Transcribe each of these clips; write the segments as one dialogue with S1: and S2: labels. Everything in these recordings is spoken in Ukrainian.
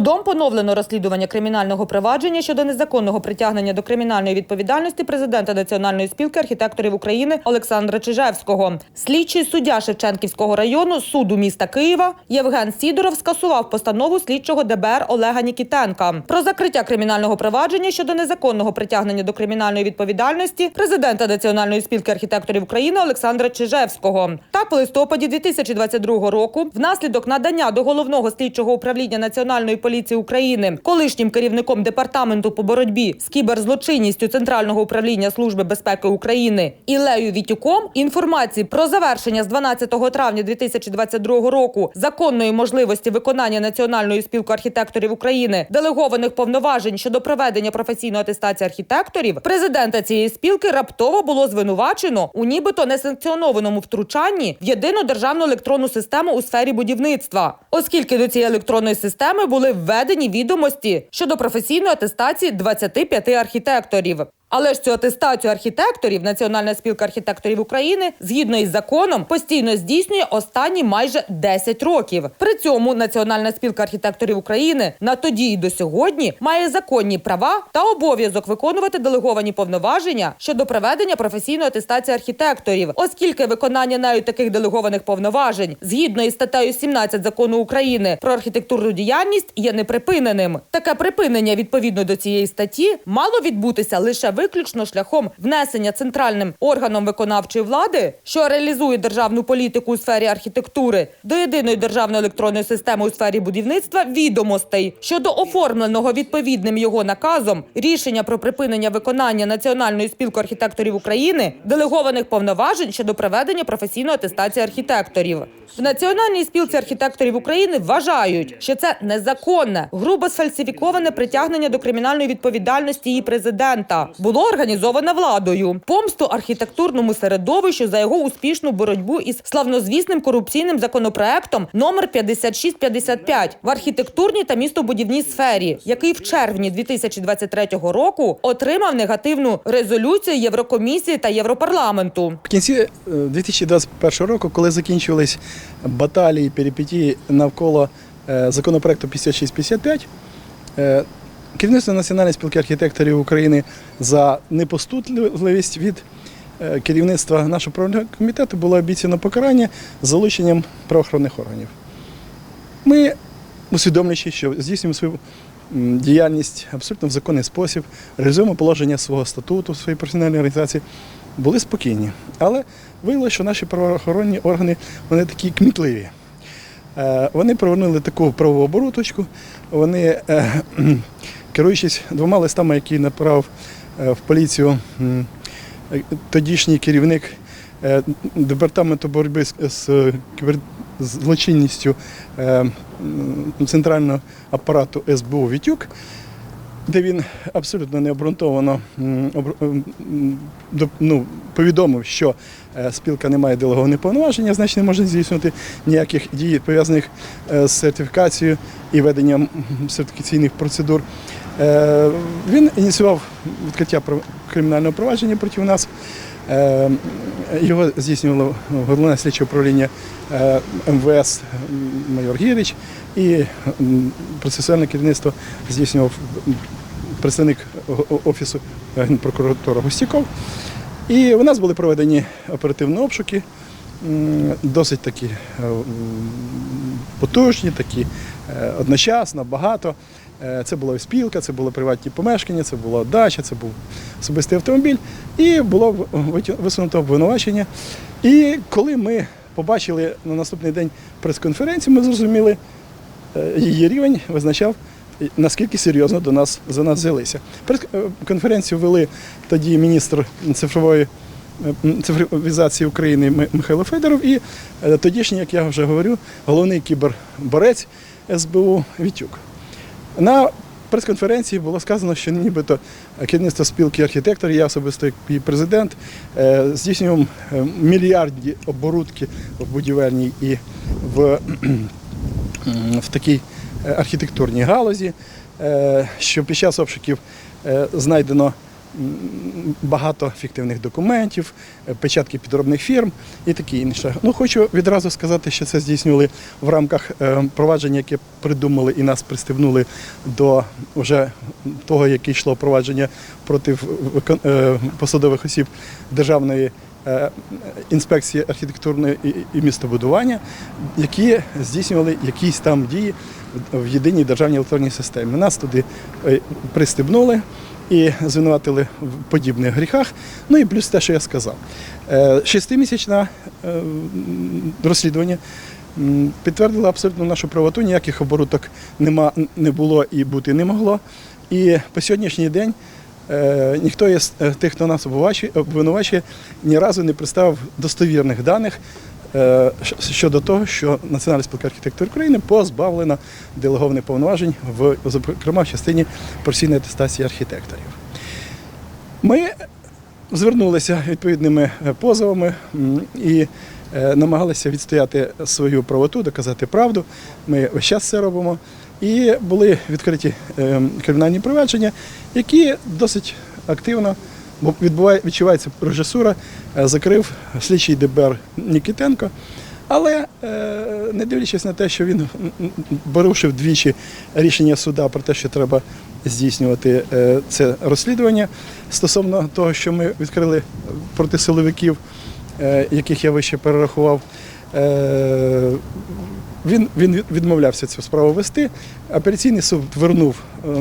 S1: Судом поновлено розслідування кримінального провадження щодо незаконного притягнення до кримінальної відповідальності президента Національної спілки архітекторів України Олександра Чижевського. Слідчий суддя Шевченківського району суду міста Києва Євген Сідоров скасував постанову слідчого ДБР Олега Нікітенка про закриття кримінального провадження щодо незаконного притягнення до кримінальної відповідальності президента Національної спілки архітекторів України Олександра Чижевського. Так, в листопаді 2022 року, внаслідок надання до головного слідчого управління Національної поліції України, колишнім керівником департаменту по боротьбі з кіберзлочинністю Центрального управління Служби безпеки України Ілею Вітюком інформації про завершення з 12 травня 2022 року законної можливості виконання Національною спілкою архітекторів України делегованих повноважень щодо проведення професійної атестації архітекторів, президента цієї спілки раптово було звинувачено у нібито несанкціонованому втручанні в єдину державну електронну систему у сфері будівництва, оскільки до цієї електронної системи були введені відомості щодо професійної атестації 25 архітекторів. Але ж цю атестацію архітекторів Національна спілка архітекторів України згідно із законом постійно здійснює останні майже 10 років. При цьому Національна спілка архітекторів України на тоді і до сьогодні має законні права та обов'язок виконувати делеговані повноваження щодо проведення професійної атестації архітекторів, оскільки виконання нею таких делегованих повноважень згідно із статтею 17 закону України про архітектурну діяльність є неприпиненим. Таке припинення відповідно до цієї статті мало відбутися лише виключно шляхом внесення центральним органом виконавчої влади, що реалізує державну політику у сфері архітектури, до єдиної державної електронної системи у сфері будівництва відомостей щодо оформленого відповідним його наказом рішення про припинення виконання Національною спілкою архітекторів України делегованих повноважень щодо проведення професійної атестації архітекторів. В Національній спілці архітекторів України вважають, що це незаконне, грубо сфальсифіковане притягнення до кримінальної відповідальності її президента було організоване владою. Помсту архітектурному середовищу за його успішну боротьбу із славнозвісним корупційним законопроектом номер 5655 в архітектурній та містобудівній сфері, який в червні 2023 року отримав негативну резолюцію Єврокомісії та Європарламенту.
S2: В кінці е, 2021 року, коли закінчились баталії, перипетії навколо е, законопроекту 5655, е, керівництво Національної спілки архітекторів України за непоступливість від е, керівництва нашого правильного комітету було обіцяно покарання з залученням правоохоронних органів. Ми, усвідомлюючи, що здійснюємо свою діяльність абсолютно в законний спосіб, реалізуємо положення свого статуту, своєї професіональної організації, були спокійні. Але виявилося, що наші правоохоронні органи вони такі кмітливі. Е, Вони провернули таку правову обороточку, вони, е, керуючись двома листами, які направив е, в поліцію е, тодішній керівник е, департаменту боротьби з, з кіберзлочинністю м, центрального апарату СБУ Вітюк, де він абсолютно необґрунтовано ну, повідомив, що спілка не має делегованих повноважень, а значить не може здійснювати ніяких дій, пов'язаних з сертифікацією і веденням сертифікаційних процедур. Е, Він ініціював відкриття кримінального провадження проти нас. Е, Його здійснювало головне слідче управління е, МВС майор Гірич і процесуальне керівництво здійснював представник офісу генпрокуратура Гостяков. І у нас були проведені оперативні обшуки, досить такі потужні, такі одночасно, багато. Е, Це була спілка, це були приватні помешкання, це була дача, це був особистий автомобіль. І було висунуто обвинувачення. І коли ми побачили на наступний день прес-конференцію, ми зрозуміли, е, її рівень визначав, е, наскільки серйозно до нас за нас взялися. Прес-конференцію вели тоді міністр цифрової е, цифровізації України Михайло Федоров і е, тодішній, як я вже говорю, головний кіберборець СБУ Вітюк. На прес-конференції було сказано, що нібито керівництво спілки архітекторів, я особисто як президент, здійснюємо здійснював е, мільярдні оборудки в будівельній і в, в такій е, архітектурній галузі, е, що під час обшуків е, знайдено багато фіктивних документів, е, печатки підробних фірм і таке інше. Ну, хочу відразу сказати, що це здійснювали в рамках е, провадження, яке придумали і нас пристебнули до вже того, яке йшло провадження проти е, посадових осіб державної. Інспекції архітектурної і- містобудування, які здійснювали якісь там дії в єдиній державній електронній системі. Нас туди пристебнули і звинуватили в подібних гріхах. Ну і плюс те, що я сказав. Е, Шестимісячне розслідування підтвердило абсолютно нашу правоту, ніяких оборудок нема, не було і бути не могло. І по сьогоднішній день е, ніхто із е, тих, хто нас обвинувачує- ні разу не представив достовірних даних щодо того, що Національна спілка архітектури України позбавлена делегованих повноважень, в, зокрема в частині професійної атестації архітекторів. Ми звернулися відповідними е, позовами і е, намагалися відстояти свою правоту, доказати правду. Ми весь час це робимо. І були відкриті е, кримінальні провадження, які досить активно бо відбуває, відчувається режисура, е, закрив слідчий ДБР Нікітенко. Але е, не дивлячись на те, що він порушив двічі рішення суда про те, що треба здійснювати е, це розслідування стосовно того, що ми відкрили проти силовиків, яких я вище перерахував. Він, він відмовлявся цю справу вести. Апеляційний суд вернув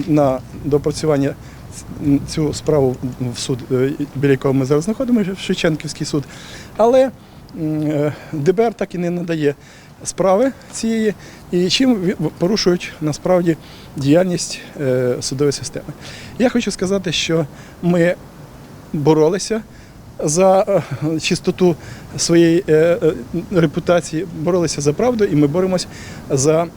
S2: на допрацювання цю справу в суд, е, біля якого ми зараз знаходимося, в Шевченківський суд. Але е, ДБР так і не надає справи цієї, і чим порушують насправді діяльність е, судової системи. Я хочу сказати, що ми боролися за чистоту своєї репутації, боролися за правду, і ми боремося за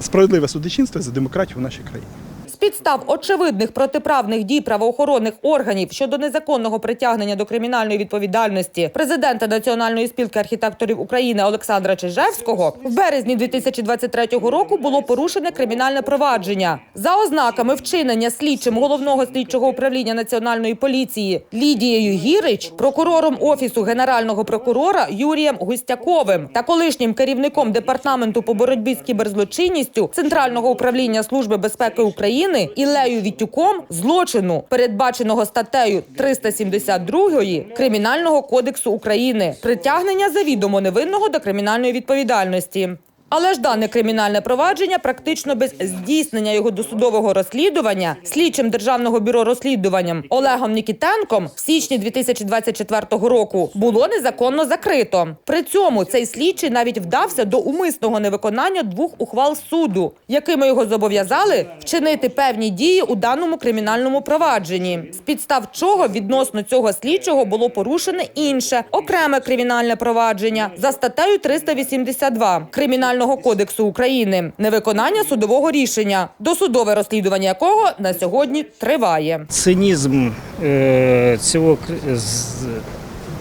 S2: справедливе судочинство, за демократію в нашій країні.
S1: Підстав очевидних протиправних дій правоохоронних органів щодо незаконного притягнення до кримінальної відповідальності президента Національної спілки архітекторів України Олександра Чижевського в березні 2023 року було порушене кримінальне провадження. За ознаками вчинення слідчим головного слідчого управління національної поліції Лідією Гірич, прокурором офісу генерального прокурора Юрієм Густяковим та колишнім керівником департаменту по боротьбі з кіберзлочинністю Центрального управління Служби безпеки України Ілею Вітюком злочину, передбаченого статтею 372 Кримінального кодексу України, притягнення завідомо невинного до кримінальної відповідальності. Але ж дане кримінальне провадження практично без здійснення його досудового розслідування слідчим державного бюро розслідуванням Олегом Нікітенком в січні 2024 року було незаконно закрито. При цьому цей слідчий навіть вдався до умисного невиконання двох ухвал суду, якими його зобов'язали вчинити певні дії у даному кримінальному провадженні, з підстав чого відносно цього слідчого було порушене інше окреме кримінальне провадження за статтею 382 Кримінального кодексу України невиконання судового рішення, досудове розслідування якого на сьогодні триває.
S3: цинізм е, цього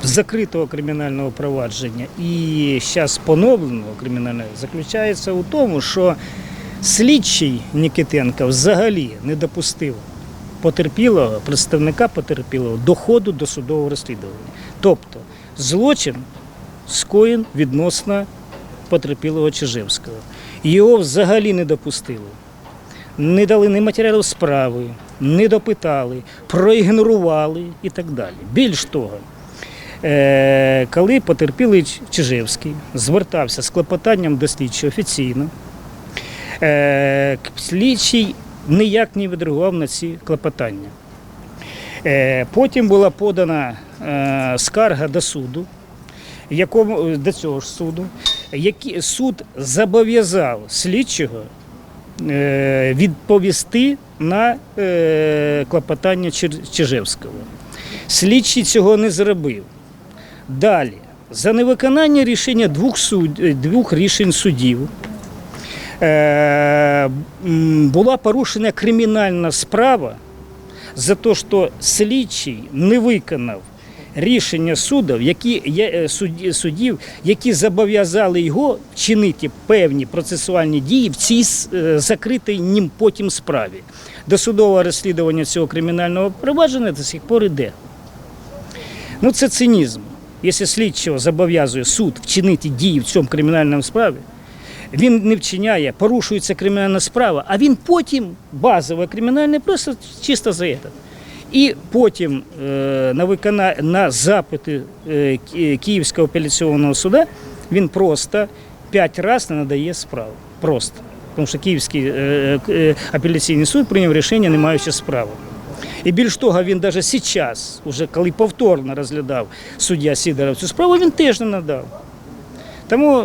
S3: закритого кримінального провадження і зараз поновленого кримінального заключається у тому, що слідчий Нікітенка взагалі не допустив потерпілого, представника потерпілого до ходу до судового розслідування. Тобто злочин скоєн відносно потерпілого Чижевського. Його взагалі не допустили не дали ні матеріалів справи, не допитали, проігнорували і так далі. Більш того, е, коли потерпілий Чижевський звертався з клопотанням до слідчого офіційно, е, слідчий ніяк не відреагував на ці клопотання. Е, Потім була подана скарга до суду, якому до цього ж суду, який суд зобов'язав слідчого е, відповісти на е, клопотання Чижевського. Слідчий цього не зробив. Далі, за невиконання рішення двох, суд, е, двох рішень судів була порушена кримінальна справа за те, що слідчий не виконав рішення судів, які є- е, судів, які зобов'язали його вчинити певні процесуальні дії в цій е, закритій ним потім справі. Досудове розслідування цього кримінального провадження до сих пор іде. Ну це цинізм. Якщо слідчого зобов'язує суд вчинити дії в цьому кримінальному справі, він не вчиняє, порушується кримінальна справа, а він потім базове кримінальне просто чисто за це. І потім е, на викона... на запити е, Київського апеляційного суду він просто п'ять разів не надає справу. Просто. Тому що Київський е, апеляційний суд прийняв рішення, не маючи справи. І більш того, він навіть зараз, уже коли повторно розглядав суддя Сідоров цю справу, він теж не надав. Тому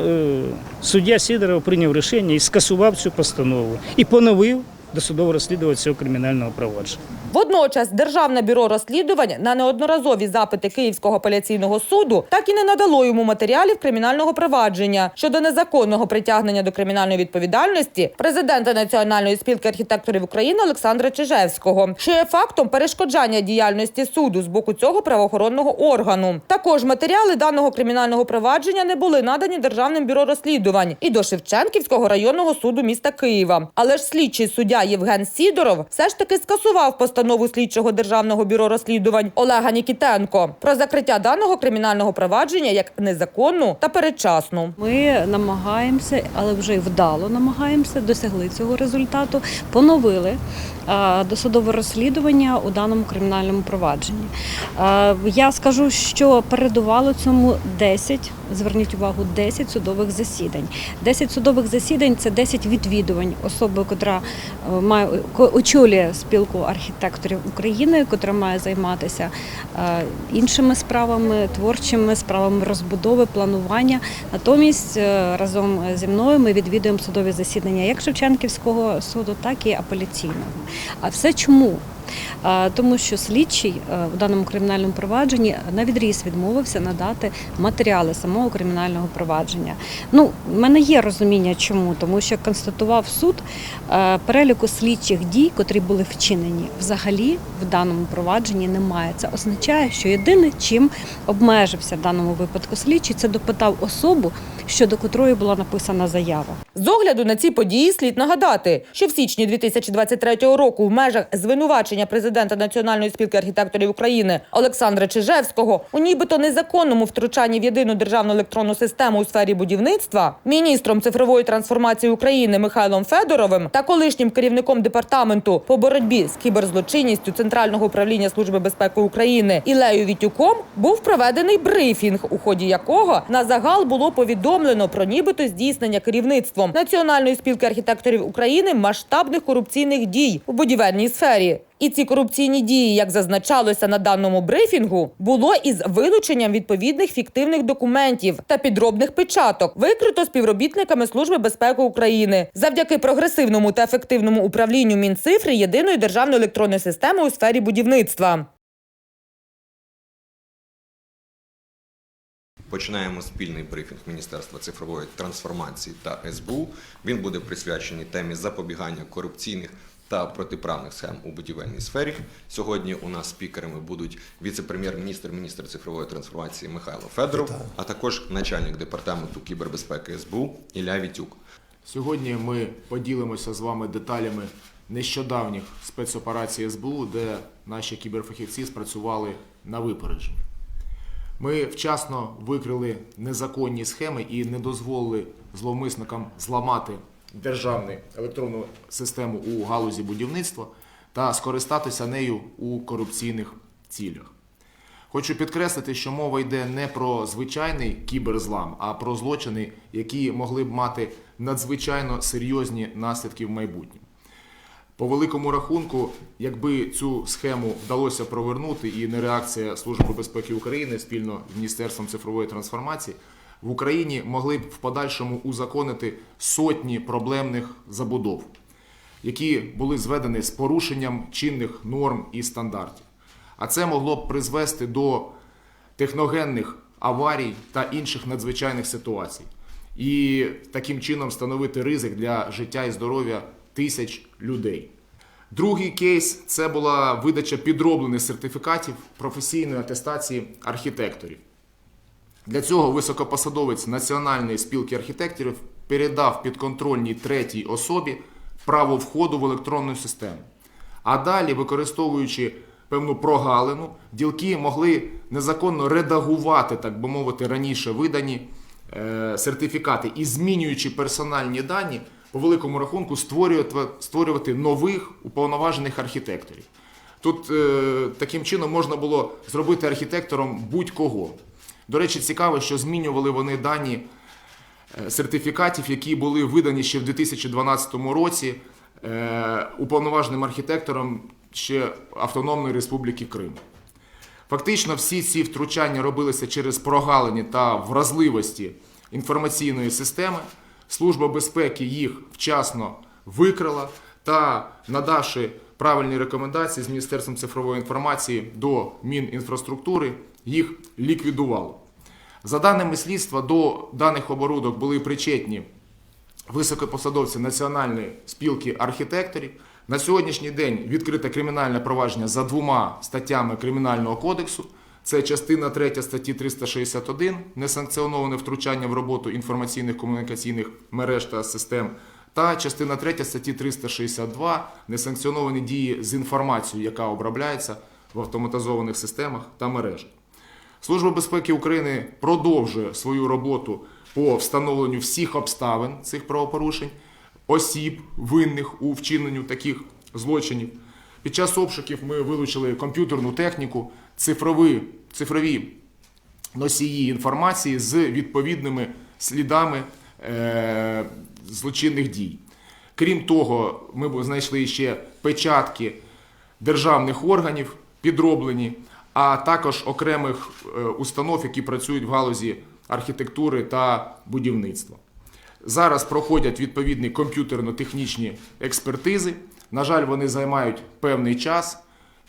S3: суддя Сідоров прийняв рішення і скасував цю постанову і поновив досудове розслідування цього кримінального провадження.
S1: Водночас Державне бюро розслідувань на неодноразові запити Київського апеляційного суду так і не надало йому матеріалів кримінального провадження щодо незаконного притягнення до кримінальної відповідальності президента Національної спілки архітекторів України Олександра Чижевського, що є фактом перешкоджання діяльності суду з боку цього правоохоронного органу. Також матеріали даного кримінального провадження не були надані Державним бюро розслідувань і до Шевченківського районного суду міста Києва. Але ж слідчий суддя Євген Сідоров все ж таки скасував постанову слідчого державного бюро розслідувань Олега Нікітенко про закриття даного кримінального провадження як незаконну та передчасну.
S4: Ми намагаємося, але вже вдало намагаємося, досягли цього результату, поновили е, досудове розслідування у даному кримінальному провадженні. Е, Я скажу, що передувало цьому 10, зверніть увагу, 10 судових засідань. 10 судових засідань це 10 відвідувань особи, котра е, має очолює спілку архітекторів України, котра має займатися е, іншими справами, творчими справами розбудови, планування. Натомість е, разом зі мною ми відвідуємо судові засідання як Шевченківського суду, так і апеляційного. А все чому? Тому що слідчий е, у даному кримінальному провадженні на відріз відмовився надати матеріали самого кримінального провадження. Ну, в мене є розуміння, чому, тому що констатував суд е, переліку слідчих дій, котрі були вчинені, взагалі в даному провадженні немає. Це означає, що єдине, чим обмежився в даному випадку слідчий, це допитав особу, щодо котрої була написана заява.
S1: З огляду на ці події слід нагадати, що в січні 2023 року в межах звинувачення президента Національної спілки архітекторів України Олександра Чижевського у нібито незаконному втручанні в єдину державну електронну систему у сфері будівництва міністром цифрової трансформації України Михайлом Федоровим та колишнім керівником департаменту по боротьбі з кіберзлочинністю Центрального управління Служби безпеки України Ілею Вітюком був проведений брифінг, у ході якого на загал було повідомлено про нібито здійснення керівництвом Національної спілки архітекторів України масштабних корупційних дій у будівельній сфері. І ці корупційні дії, як зазначалося на даному брифінгу, було із вилученням відповідних фіктивних документів та підробних печаток, викрито співробітниками Служби безпеки України завдяки прогресивному та ефективному управлінню Мінцифри єдиної державної електронної системи у сфері будівництва.
S5: Починаємо спільний брифінг Міністерства цифрової трансформації та СБУ. Він буде присвячений темі запобігання корупційних та протиправних схем у будівельній сфері. Сьогодні у нас спікерами будуть віце-прем'єр-міністр, міністр цифрової трансформації Михайло Федоров, а також начальник департаменту кібербезпеки СБУ Ілля Вітюк.
S6: Сьогодні ми поділимося з вами деталями нещодавніх спецоперацій СБУ, де наші кіберфахівці спрацювали на випередження. Ми вчасно викрили незаконні схеми і не дозволили зловмисникам зламати державну електронну систему у галузі будівництва та скористатися нею у корупційних цілях. Хочу підкреслити, що мова йде не про звичайний кіберзлам, а про злочини, які могли б мати надзвичайно серйозні наслідки в майбутньому. По великому рахунку, якби цю схему вдалося провернути і не реакція Служби безпеки України спільно з Міністерством цифрової трансформації, в Україні могли б в подальшому узаконити сотні проблемних забудов, які були зведені з порушенням чинних норм і стандартів. А це могло б призвести до техногенних аварій та інших надзвичайних ситуацій. І таким чином становити ризик для життя і здоров'я тисяч людей. Другий кейс це була видача підроблених сертифікатів професійної атестації архітекторів. Для цього високопосадовець Національної спілки архітекторів передав підконтрольній третій особі право входу в електронну систему. А далі, використовуючи певну прогалину, ділки могли незаконно редагувати, так би мовити, раніше видані е, сертифікати і змінюючи персональні дані, по великому рахунку створювати, створювати нових уповноважених архітекторів. Тут е, таким чином можна було зробити архітектором будь-кого. До речі, цікаво, що змінювали вони дані е, сертифікатів, які були видані ще в 2012 році е, уповноваженим архітектором ще Автономної Республіки Крим. Фактично, всі ці втручання робилися через прогалини та вразливості інформаційної системи. Служба безпеки їх вчасно викрила та, надавши правильні рекомендації з Міністерством цифрової інформації до Мінінфраструктури, їх ліквідувало. За даними слідства, до даних оборудок були причетні високопосадовці Національної спілки архітекторів. На сьогоднішній день відкрите кримінальне провадження за двома статтями Кримінального кодексу. Це частина 3 статті 361 несанкціоноване втручання в роботу інформаційних комунікаційних мереж та систем. Та частина 3 статті 362 несанкціоновані дії з інформацією, яка обробляється в автоматизованих системах та мережах. Служба безпеки України продовжує свою роботу по встановленню всіх обставин цих правопорушень, осіб, винних у вчиненню таких злочинів. Під час обшуків ми вилучили комп'ютерну техніку, цифрові, цифрові носії інформації з відповідними слідами е, злочинних дій. Крім того, ми знайшли ще печатки державних органів підроблені, а також окремих е, установ, які працюють в галузі архітектури та будівництва. Зараз проходять відповідні комп'ютерно-технічні експертизи. На жаль, вони займають певний час.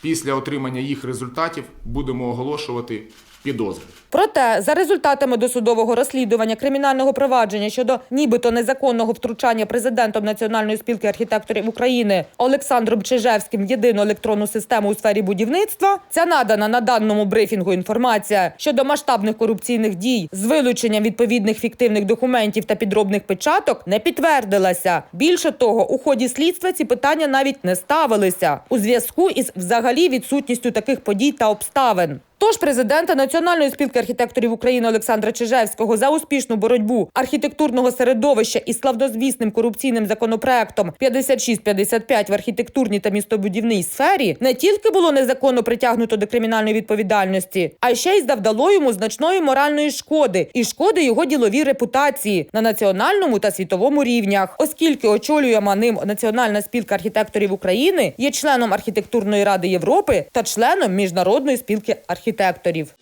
S6: Після отримання їх результатів будемо оголошувати підозри.
S1: Проте, за результатами досудового розслідування кримінального провадження щодо нібито незаконного втручання президентом Національної спілки архітекторів України Олександром Чижевським єдину електронну систему у сфері будівництва, ця надана на даному брифінгу інформація щодо масштабних корупційних дій з вилученням відповідних фіктивних документів та підробних печаток не підтвердилася. Більше того, у ході слідства ці питання навіть не ставилися у зв'язку із взагалі відсутністю таких подій та обставин. Тож президента Національної спілки архітекторів України Олександра Чижевського за успішну боротьбу архітектурного середовища із славнозвісним корупційним законопроектом 5655 в архітектурній та містобудівній сфері не тільки було незаконно притягнуто до кримінальної відповідальності, а ще й завдало йому значної моральної шкоди і шкоди його діловій репутації на національному та світовому рівнях, оскільки очолює ним Національна спілка архітекторів України, є членом архітектурної ради Європи та членом міжнародної спілки архітекторів.